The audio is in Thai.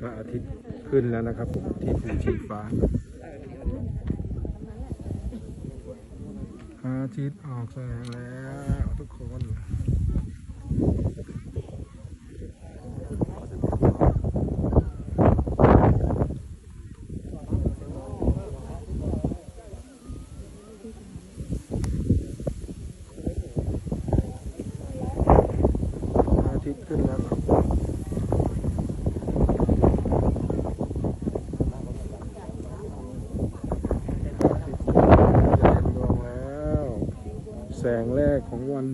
พระอาทิตย์ขึ้นแล้วนะครับผมที่ภูชีฟ้าพระอาทิตย์ออกแสงแล้วทุกคนอาทิตย์ขึ้นแล้ว แสงแรกของวัน